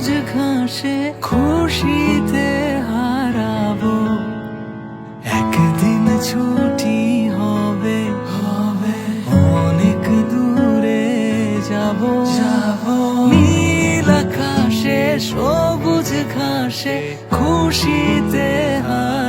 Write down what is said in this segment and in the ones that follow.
সবুজ ঘাসে খুশিতে হারাব। একদিন ছুটি হবে হবে। অনেক দূরে যাব। যাব। নীল আকাশে, সবুজ ঘাসে খুশিতে হারাবো।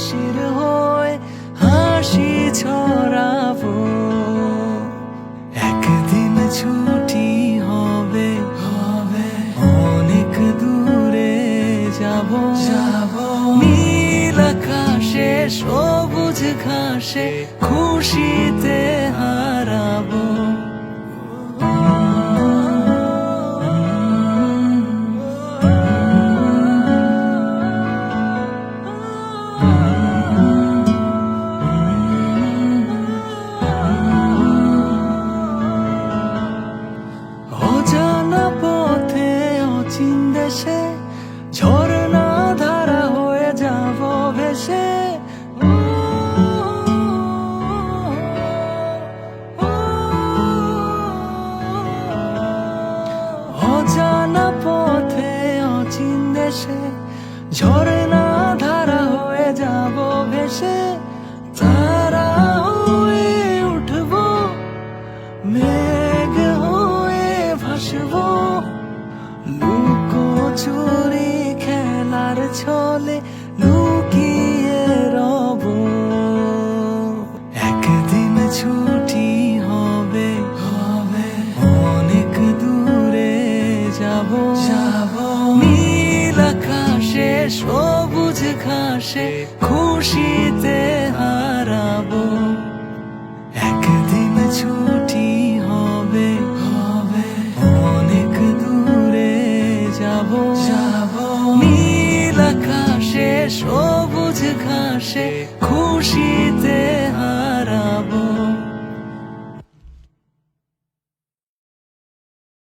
শিশির হয়ে হাসি ছড়াবো। একদিন ছুটি হবে হবে। অনেক দূরে যাব। যাব। নীল আকাশে সবুজ ঘাসে খুশিতে হারাবো। অচিন দেশে ঝর্ণা ধারা হয়ে যাব ভেসে তারা হয়ে উঠবো মেঘ হয়ে ভাসব লুকো চুরি খেলার ছলে লুকিয়ে রব। একদিন ছুটি হবে হবে অনেক দূরে যাব যাব। সবুজ ঘাসে খুশিতে হারাবো। একদিন ছুটি হবে হবে। অনেক দূরে যাব। যাব। নীল আকাশে সবুজ ঘাসে খুশিতে